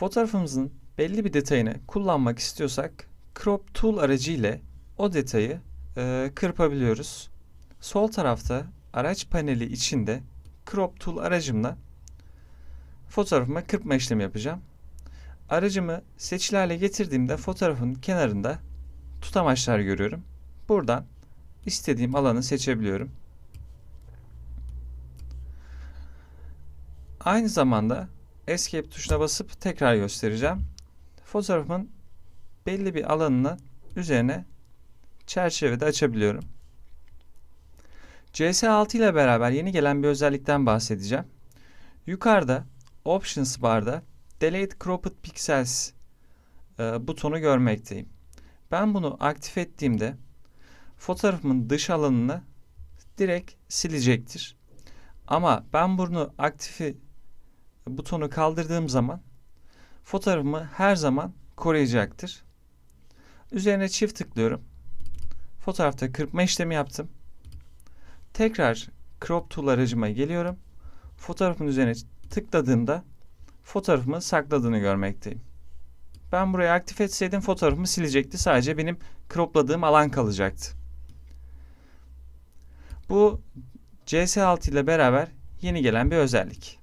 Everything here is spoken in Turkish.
Fotoğrafımızın belli bir detayını kullanmak istiyorsak Crop Tool aracı ile o detayı e, kırpabiliyoruz. Sol tarafta araç paneli içinde Crop Tool aracımla fotoğrafıma kırpma işlemi yapacağım. Aracımı seçili hale getirdiğimde fotoğrafın kenarında tutamaçlar görüyorum. Buradan istediğim alanı seçebiliyorum. Aynı zamanda Escape tuşuna basıp tekrar göstereceğim. Fotoğrafımın belli bir alanını üzerine çerçevede açabiliyorum. CS6 ile beraber yeni gelen bir özellikten bahsedeceğim. Yukarıda Options barda Delete Cropped Pixels e, butonu görmekteyim. Ben bunu aktif ettiğimde fotoğrafımın dış alanını direkt silecektir. Ama ben bunu aktifi butonu kaldırdığım zaman fotoğrafımı her zaman koruyacaktır. Üzerine çift tıklıyorum. Fotoğrafta kırpma işlemi yaptım. Tekrar crop tool aracıma geliyorum. Fotoğrafın üzerine tıkladığımda fotoğrafımı sakladığını görmekteyim. Ben burayı aktif etseydim fotoğrafımı silecekti. Sadece benim cropladığım alan kalacaktı. Bu CS6 ile beraber yeni gelen bir özellik.